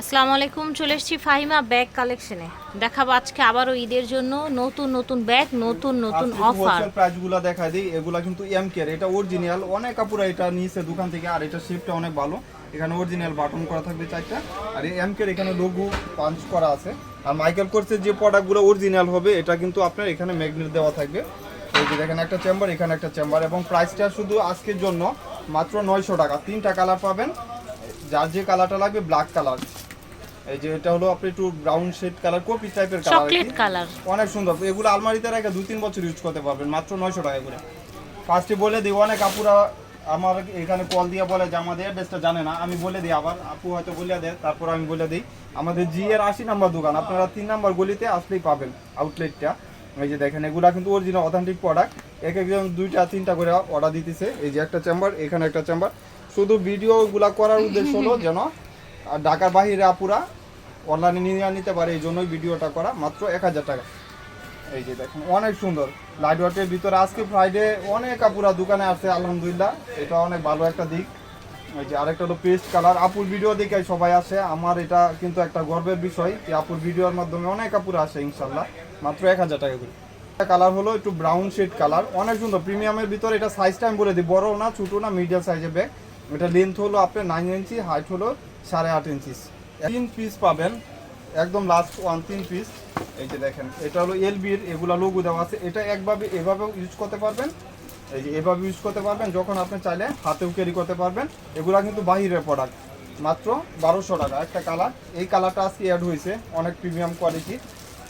আসসালামু আলাইকুম চলে এসেছি ফাহিমা ব্যাগ কালেকশনে। দেখাবো আজকে আবারও ঈদের জন্য নতুন নতুন ব্যাগ নতুন নতুন অফার প্রাইসগুলা দেখা দিই এগুলা কিন্তু এম কেয়ার এটা অরিজিনাল অনেক কাপড় এটা নিয়েছে দোকান থেকে আর এটা শেপটা অনেক ভালো। এখানে অরিজিনাল বাটন করা থাকবে চারটা। আর এই এম কেয়ার এখানে লোগো পাঞ্চ করা আছে। আর মাইকেল কোর্সের যে প্রোডাক্টগুলো অরিজিনাল হবে এটা কিন্তু আপনার এখানে ম্যাগনেট দেওয়া থাকবে। এই যে দেখেন একটা চেম্বার এখানে একটা চেম্বার এবং প্রাইসটা শুধু আজকের জন্য মাত্র নয়শো টাকা। তিনটা কালার পাবেন। যার যে কালারটা লাগবে ব্ল্যাক কালার এই যে এটা হলো আপনি একটু ব্রাউন শেড কালার কপি টাইপের কালার চকলেট কালার অনেক সুন্দর। এগুলো আলমারিতে রেখে দুই তিন বছর ইউজ করতে পারবেন মাত্র নয়শো টাকা করে। ফার্স্টে বলে দিই অনেক আপুরা আমার এখানে কল দিয়ে বলে যে আমাদের বেস্টটা জানে না। আমি বলে দিই আবার আপু হয়তো বলে দেয় তারপর আমি বলে দিই আমাদের জি এর আশি নাম্বার দোকান আপনারা তিন নাম্বার গলিতে আসলেই পাবেন আউটলেটটা এই যে দেখেন এগুলা কিন্তু অরিজিনাল অথেন্টিক প্রোডাক্ট এক একজন দুইটা তিনটা করে অর্ডার দিতেছে। এই যে একটা চেম্বার এখানে একটা চেম্বার শুধু ভিডিওগুলা করার উদ্দেশ্য হলো যেন ঢাকার বাহিরে আপুরা অনলাইনে নিয়ে নিতে পারে, এই জন্যই ভিডিওটা করা মাত্র এক হাজার টাকা। এই যে দেখেন, অনেক সুন্দর। লাইট ওয়াটের ভিতরে আজকে ফ্রাইডে অনেক আপুরা দোকানে আসছে আলহামদুলিল্লাহ। এটা অনেক ভালো একটা দিক। এই যে আরেকটা হলো পেস্ট কালার। আপুর ভিডিও দেখে সবাই আসে। আমার এটা কিন্তু একটা গর্বের বিষয় যে আপুর ভিডিওর মাধ্যমে অনেক আপুরা আসে, ইনশাল্লাহ। মাত্র এক হাজার টাকা করে। কালার হলো একটু ব্রাউন শেড কালার। অনেক সুন্দর। প্রিমিয়ামের ভিতরে এটা সাইজটা আমি বলে দিই। বড় না, ছোটো না মিডিয়াম সাইজের ব্যাগ এটা লেন্থ হলো আপনার নাইন ইঞ্চি হাইট হলো সাড়ে আট ইঞ্চি তিন পিস পাবেন, একদম লাস্ট ওয়ান তিন পিস এই যে দেখেন, এটা হলো এলবির এগুলা লোগো দেওয়া আছে। এটা একভাবে এভাবেও ইউজ করতে পারবেন। এই যে এভাবে ইউজ করতে পারবেন, যখন আপনি চাইলে হাতেও ক্যারি করতে পারবেন। এগুলা কিন্তু বাহিরের প্রোডাক্ট মাত্র বারোশো টাকা। একটা কালার এই কালারটা আজকে অ্যাড হয়েছে, অনেক প্রিমিয়াম কোয়ালিটি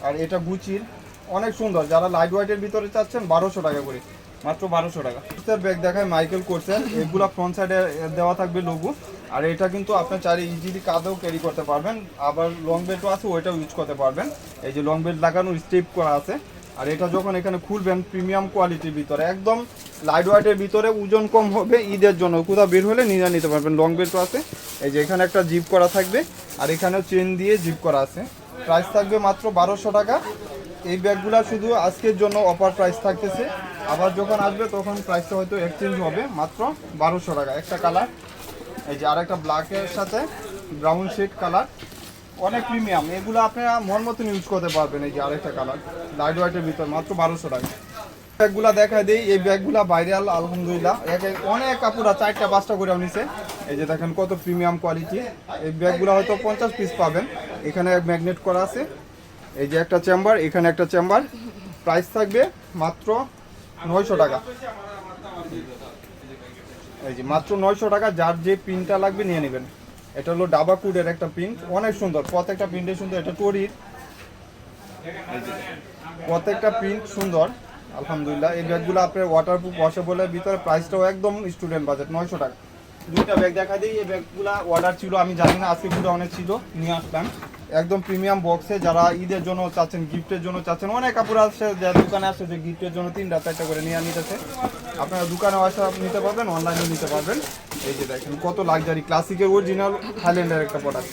আর এটা গুচির অনেক সুন্দর। যারা লাইট ওয়াইটের ভিতরে চাচ্ছেন, বারোশো টাকা করে। মাত্র বারোশো টাকা। ব্যাগ দেখায় মাইকেল করছেন। এগুলা ফ্রন্ট সাইডে দেওয়া থাকবে লোগো আর এটা কিন্তু আপনার চারি ইজিলি কাঁধেও ক্যারি করতে পারবেন। আবার লং বেল্টও আছে, ওইটাও ইউজ করতে পারবেন। এই যে লং বেল্ট লাগানো স্টেপ করা আছে। আর এটা যখন এখানে খুলবেন প্রিমিয়াম কোয়ালিটির ভিতরে, একদম লাইট ওয়াইটের ভিতরে ওজন কম হবে ঈদের জন্য। কোথাও বের হলে নিয়ে নিতে পারবেন। লং বেল্টও আছে। এই যে এখানে একটা জিপ করা থাকবে। আর এখানেও চেন দিয়ে জিপ করা আছে। প্রাইস থাকবে মাত্র বারোশো টাকা। এই ব্যাগগুলো শুধু আজকের জন্য অফার প্রাইস থাকতেছে। আবার যখন আসবে, তখন প্রাইসটা হয়তো এক্সচেঞ্জ হবে মাত্র বারোশো টাকা। একটা কালার এই যে আরেকটা ব্ল্যাকের সাথে ব্রাউন শেড কালার অনেক প্রিমিয়াম এগুলো আপনারা মন মতন ইউজ করতে পারবেন, এই যে আরেকটা কালার লাইট হোয়াইটের ভিতর মাত্র বারোশো টাকা। ব্যাগগুলা দেখা দিই, এই ব্যাগগুলা ভাইরাল আলহামদুলিল্লাহ। এক এক- অনেক কাপড়া চারটা, পাঁচটা করে নিছে। এই যে দেখেন কত প্রিমিয়াম কোয়ালিটি এই ব্যাগগুলো হয়তো পঞ্চাশ পিস পাবেন। এখানে ম্যাগনেট করা আছে। এই যে একটা চেম্বার এখানে একটা চেম্বার প্রাইস থাকবে মাত্র নয়শো টাকা। এই যে মাত্র নয়শো টাকা, যার যে পিনটা লাগবে নিয়ে নেবেন। এটা হলো ডাবা কুডের একটা প্রিন্ট অনেক সুন্দর। প্রত্যেকটা প্রিন্টে সুন্দর। এটা টরির প্রত্যেকটা প্রিন্ট সুন্দর। আলহামদুলিল্লাহ। এই ব্যাগগুলো আপনার ওয়াটারপ্রুফ বসে বলে ভিতরে প্রাইসটাও একদম স্টুডেন্ট বাজেট নয়শো টাকা। দুইটা ব্যাগ দেখা দিই। এই ব্যাগগুলো অর্ডার ছিল, আমি জানি না, আজকে অনেক ছিল। নিয়ে আসলাম। একদম প্রিমিয়াম বক্সে যারা ঈদের জন্য চাচ্ছেন গিফটের জন্য চাচ্ছেন, অনেক কাপড় আসছে দোকানে আসছে যে গিফটের জন্য তিনটা, চারটা করে নিয়ে নিতেছে। আপনারা দোকানে আসা নিতে পারবেন অনলাইনে নিতে পারবেন। এই যে দেখেন, কত লাক্সারি ক্লাসিকের অরিজিনাল থাইল্যান্ডের একটা প্রোডাক্ট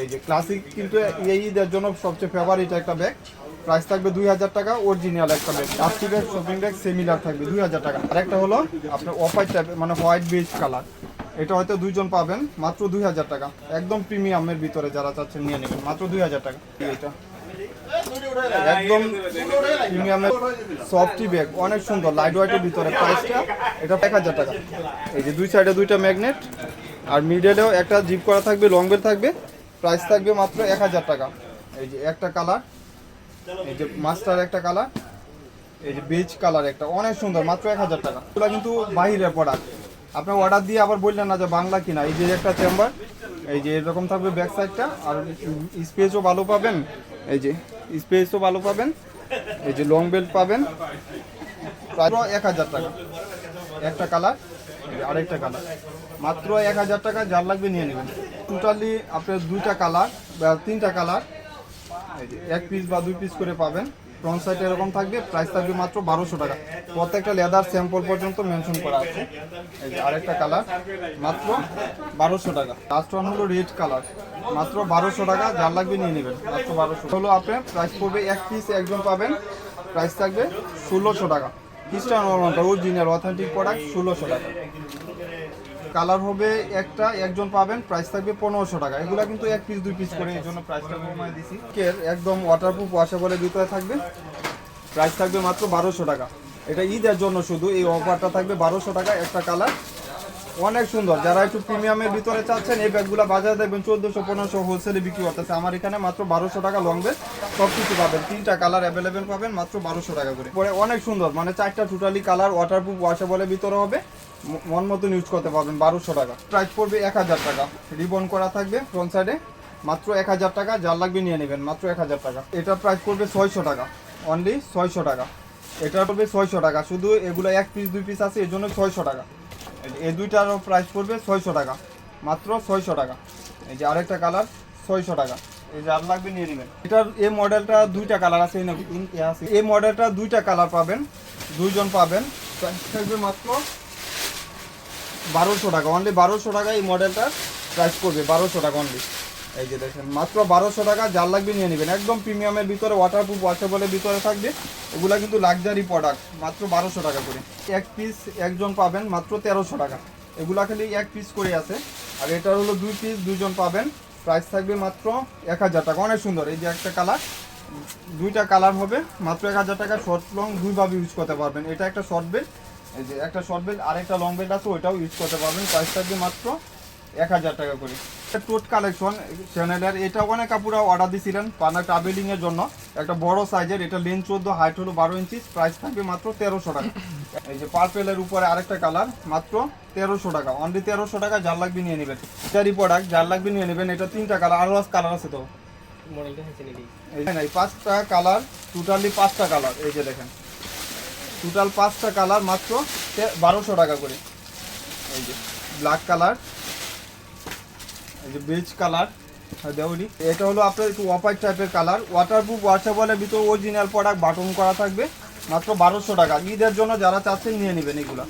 এই যে ক্লাসিক কিন্তু এই ঈদের জন্য সবচেয়ে ফেভারিট একটা ব্যাগ প্রাইস থাকবে দুই হাজার টাকা অরিজিনাল একটা bag plastic bag shopping bag similar থাকবে দুই হাজার টাকা। আরেকটা হলো আপনার অফ হোয়াইট টাইপের মানে হোয়াইট বেজ কালার এটা হয়তো দুইজন পাবেন, মাত্র দুই হাজার টাকা। একদম প্রিমিয়ামের ভিতরে যারা চাচ্ছেন নিয়ে নেবেন, মাত্র দুই হাজার টাকা। এটা একদম প্রিমিয়ামের ব্যাগ অনেক সুন্দর ভিতরে এটা এক হাজার টাকা। এই যে দুই সাইডে দুইটা ম্যাগনেট আর একটা জিপ করা থাকবে লং থাকবে থাকবে মাত্র এক হাজার টাকা। এই যে একটা কালার এই যে মাস্টার একটা কালার এই যে কালার একটা, অনেক সুন্দর, মাত্র এক হাজার টাকা। কিন্তু বাহিরের প্রোডাক্ট আপনি অর্ডার দিয়ে আবার বললেন না যে বাংলা কিনা, এই যে একটা চেম্বার এই যে এরকম থাকবে ব্যাক সাইডটা আর স্পেসও ভালো পাবেন, এই যে স্পেসও ভালো পাবেন, এই যে লং বেল্ট পাবেন প্রায় এক হাজার টাকা। একটা কালার আরেকটা কালার মাত্র এক হাজার টাকা, যার লাগবে নিয়ে নেবেন। টোটালি আপনার দুইটা কালার বা তিনটা কালার এই যে এক পিস বা দুই পিস করে পাবেন। ফ্রন্ট সাইড এরকম থাকবে প্রাইস থাকবে মাত্র বারোশো টাকা। প্রত্যেকটা লেদার স্যাম্পল পর্যন্ত মেনশন করা আছে। এই যে আরেকটা কালার মাত্র বারোশো টাকা। লাস্ট ওয়ান হলো রেড কালার মাত্র বারোশো টাকা, যার লাগবে নিয়ে নেবেন, মাত্র বারোশো। হলো আপনার প্রাইস পড়বে এক পিস একজন পাবেন প্রাইস থাকবে ষোলোশো টাকা। খ্রিস্টান অরিজিনাল অথেন্টিক প্রোডাক্ট ষোলোশো টাকা। কালার হবে একটা, একজন পাবেন প্রাইস থাকবে পনেরোশো টাকা। এগুলো কিন্তু এক পিস দুই পিস করে এই জন্য প্রাইসটা কমায় দিছি। কের একদম ওয়াটারপ্রুফ ওয়াশেবলের ভিতরে থাকবে। প্রাইস থাকবে মাত্র বারোশো টাকা। এটা ঈদের জন্য শুধু, এই অফারটা থাকবে বারোশো টাকা একটা কালার। অনেক সুন্দর। যারা একটু প্রিমিয়ামের ভিতরে চাচ্ছেন, এই ব্যাগগুলো বাজারে দেখবেন চোদ্দোশো, পনেরোশো হোলসেলে বিক্রি করতেছে। আমার এখানে মাত্র বারোশো টাকা লং সব কিছু পাবেন। তিনটা কালার অ্যাভেলেবেল পাবেন, মাত্র বারোশো টাকা করে। পরে অনেক সুন্দর মানে চারটা টোটালি কালার ওয়াটারপ্রুফ ওয়াশেবলের ভিতরে হবে। মন মতন ইউজ করতে পারবেন, বারোশো টাকা। প্রাইস পড়বে এক হাজার টাকা। রিবন করা থাকবে ফ্রন্ট সাইডে মাত্র এক হাজার টাকা, যার লাগবে নিয়ে নেবেন, মাত্র এক হাজার টাকা। এটার প্রাইস পড়বে ছয়শো টাকা। অনলি ছয়শো টাকা। এটা পড়বে ছয়শো টাকা। শুধু এগুলো এক পিস দুই পিস আছে এর জন্য ছয়শো টাকা। এই- দুইটারও প্রাইস পড়বে ছয়শো টাকা। মাত্র ছয়শো টাকা। এই যে আরেকটা কালার ছয়শো টাকা। এই যে আর লাগবে নিয়ে নেবেন। এটার এই মডেলটা দুইটা কালার আছে, এই মডেলটা দুইটা কালার পাবেন, দুইজন পাবেন। থাকবে মাত্র বারোশো টাকা অনলি বারোশো টাকা এই মডেলটার প্রাইস পড়বে বারোশো টাকা অনলি এই যে দেখেন, মাত্র বারোশো টাকা, যার লাগবে নিয়ে নেবেন। একদম প্রিমিয়ামের ভিতরে ওয়াটারপ্রুফ ওয়াশেবলের ভিতরে থাকবে। এগুলা কিন্তু লাক্সারি প্রোডাক্ট মাত্র বারোশো টাকা করে। এক পিস একজন পাবেন মাত্র তেরোশো টাকা। এগুলা খালি এক পিস করে আছে। আর এটা হলো দুই পিস দুজন পাবেন। প্রাইস থাকবে মাত্র এক হাজার টাকা। অনেক সুন্দর। এই যে একটা কালার দুইটা কালার হবে। মাত্র এক হাজার টাকা শর্ট লং দুইভাবে ইউজ করতে পারবেন। এটা একটা শর্ট বেল্ট এই যে একটা শর্ট বেল্ট আর একটা লং বেল্ট আছে ওইটাও ইউজ করতে পারবেন। প্রাইস থাকবে মাত্র এক হাজার টাকা করে। টোট কালেকশন চ্যানেলের এটা অনেক কাপড়া অর্ডার দিয়েছিলেন পানা ট্রাভেলিং এর জন্য। একটা বড় সাইজের এটা লেন চোদ্দ হাইট হলো বারো ইঞ্চি প্রাইস থাকবে মাত্র তেরোশো টাকা। এই যে পার্পেলের উপরে আরেকটা কালার মাত্র তেরোশো টাকা। অনলি তেরোশো টাকা যার লাগবে নিয়ে নেবেন। এটারই প্রোডাক্ট যার লাগবে নিয়ে নেবেন এটা তিনটা কালার আরও কালার আছে তো। নাই পাঁচটা কালার টোটালি পাঁচটা কালার এই যে দেখেন। টোটাল পাঁচটা কালার মাত্র বারোশো টাকা করে। এই যে ব্ল্যাক কালার এই যে বেজ কালার দেওয়ারি এটা হলো আপনার একটু ওয়াপার টাইপের কালার ওয়াটারপ্রুফ ওয়াশেবলের ভিতরে অরিজিনাল প্রোডাক্ট বাটন করা থাকবে, মাত্র বারোশো টাকা। ঈদের জন্য যারা চাচ্ছেন নিয়ে নেবেন এগুলা।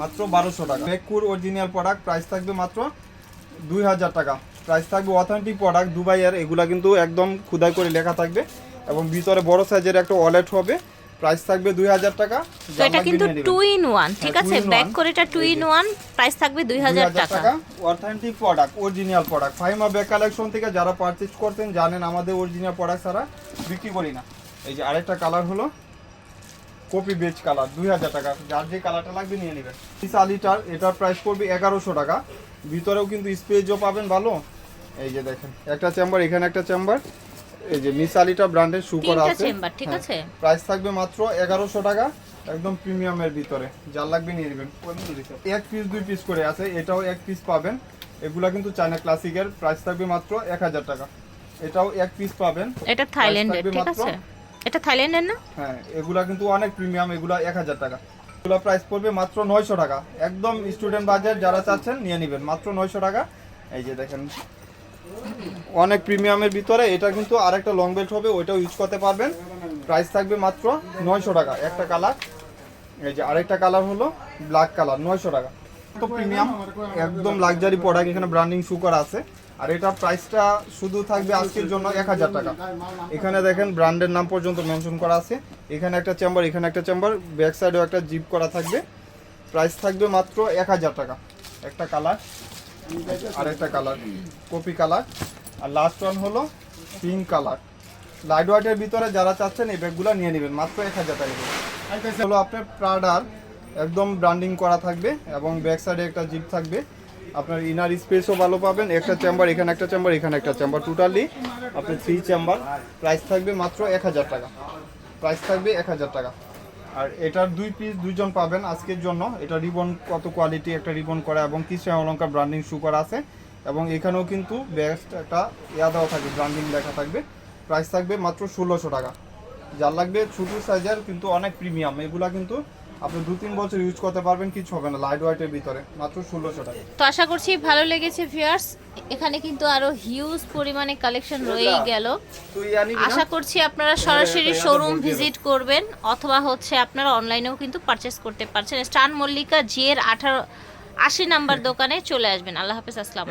মাত্র বারোশো টাকা। বেকুর অরিজিনাল প্রোডাক্ট প্রাইস থাকবে মাত্র দুই হাজার টাকা। প্রাইস থাকবে অথেন্টিক প্রোডাক্ট দুবাইয়ের এগুলা কিন্তু একদম খুদাই করে লেখা থাকবে। এবং ভিতরে বড় সাইজের একটা ওয়ালেট হবে। প্রাইস থাকবে দুই হাজার টাকা। তো এটা কিন্তু টু ইন ওয়ান ঠিক হ্যাঁ, আছে? ব্যাক করে এটা টু ইন যে। ওয়ান প্রাইস থাকবে দুই হাজার টাকা। অথেন্টিক প্রোডাক্ট অরিজিনাল প্রোডাক্ট ফাইমা ব্যাগ কালেকশন থেকে যারা পারচেজ করতেন জানেন আমাদের অরিজিনাল প্রোডাক্ট ছাড়া বিক্রি করি না। এই যে আরেকটা কালার হলো কপি বেজ কালার দুই হাজার টাকা। যার যে কালারটা লাগবে নিয়ে নেবেন। পিস আলিটার এটার প্রাইস পড়বে এগারোশো টাকা। ভিতরেও কিন্তু স্পেজও পাবেন ভালো। এই যে দেখেন একটা চেম্বার এখানে একটা চেম্বার এই যে মিস আলিটা ব্র্যান্ডের শু করা আছে। চেম্বার ঠিক হ্যাঁ। আছে? প্রাইস থাকবে মাত্র এগারোশো টাকা একদম প্রিমিয়ামের ভিতরে। যার লাগবে নিয়ে নেবেন। এক পিস দুই পিস করে আছে এটাও এক পিস পাবেন। এগুলা কিন্তু চায়না ক্লাসিকের প্রাইস থাকবে মাত্র এক হাজার টাকা। এটাও এক পিস পাবেন। এটা থাইল্যান্ডের ঠিক আছে? এটা থাইল্যান্ডের না? হ্যাঁ এগুলা কিন্তু অনেক প্রিমিয়াম এগুলা এক হাজার টাকা। এগুলা প্রাইস পড়বে মাত্র নয়শো টাকা। একদম স্টুডেন্ট বাজার যারা চাচ্ছেন নিয়ে নেবেন। মাত্র নয়শো টাকা। এই যে দেখেন অনেক প্রিমিয়ামের ভিতরে এটা কিন্তু আরেকটা লং বেল্ট হবে, ওইটাও ইউজ করতে পারবেন। প্রাইস থাকবে মাত্র নয়শো টাকা, একটা কালার এই যে আরেকটা কালার হলো ব্ল্যাক কালার নয়শো টাকা। তো প্রিমিয়াম একদম লাক্সারি প্রোডাক্ট এখানে ব্র্যান্ডিং শু করা আছে। আর এটা প্রাইসটা শুধু থাকবে আজকের জন্য এক হাজার টাকা। এখানে দেখেন ব্র্যান্ডের নাম পর্যন্ত মেনশন করা আছে। এখানে একটা চেম্বার এখানে একটা চেম্বার ব্যাক সাইডেও একটা জিপ করা থাকবে। প্রাইস থাকবে মাত্র এক হাজার টাকা, একটা কালার আর একটা কালার কপি কালার আর লাস্ট ওয়ান হলো পিঙ্ক কালার লাইট হোয়াইটের ভিতরে যারা চাচ্ছেন, এই ব্যাগগুলো নিয়ে নেবেন। মাত্র এক হাজার টাকা হলো আপনার প্রাডার একদম ব্র্যান্ডিং করা থাকবে এবং ব্যাক সাইডে একটা জিপ থাকবে। আপনার ইনার স্পেসও ভালো পাবেন। একটা চেম্বার এখানে একটা চেম্বার এখানে একটা চেম্বার টোটালি আপনার থ্রি চেম্বার প্রাইস থাকবে মাত্র এক হাজার টাকা। প্রাইস থাকবে এক হাজার টাকা। আর এটার দুই পিস দুইজন পাবেন আজকের জন্য। এটা রিবন কত কোয়ালিটি একটা রিবন করা এবং কিছু অলঙ্কার ব্র্যান্ডিং শু করা আছে। এবং এখানেও কিন্তু বেস্ট একটা ইয়া দেওয়া থাকবে ব্র্যান্ডিং লেখা থাকবে। প্রাইস থাকবে মাত্র ষোলোশো টাকা। যার লাগবে ছোটো সাইজের কিন্তু অনেক প্রিমিয়াম এগুলা কিন্তু আপনি দু তিন বছর ইউজ করতে পারবেন কিছু হবে না লাইট ওয়াইটের ভিতরে মাত্র ষোলোশো টাকা। তো আশা করছি ভালো লেগেছে ভিউয়ার্স এখানে কিন্তু আরও হিউজ পরিমাণে কালেকশন রয়েই গেল। হ্যাঁ, আশা করছি আপনারা সরাসরি শোরুম ভিজিট করবেন অথবা হচ্ছে আপনারা অনলাইনেও কিন্তু পারচেস করতে পারছেন। স্টান মল্লিকা জিয়ের আঠারো আশি নাম্বার দোকানে চলে আসবেন। আল্লাহ হাফেজ আসসালাম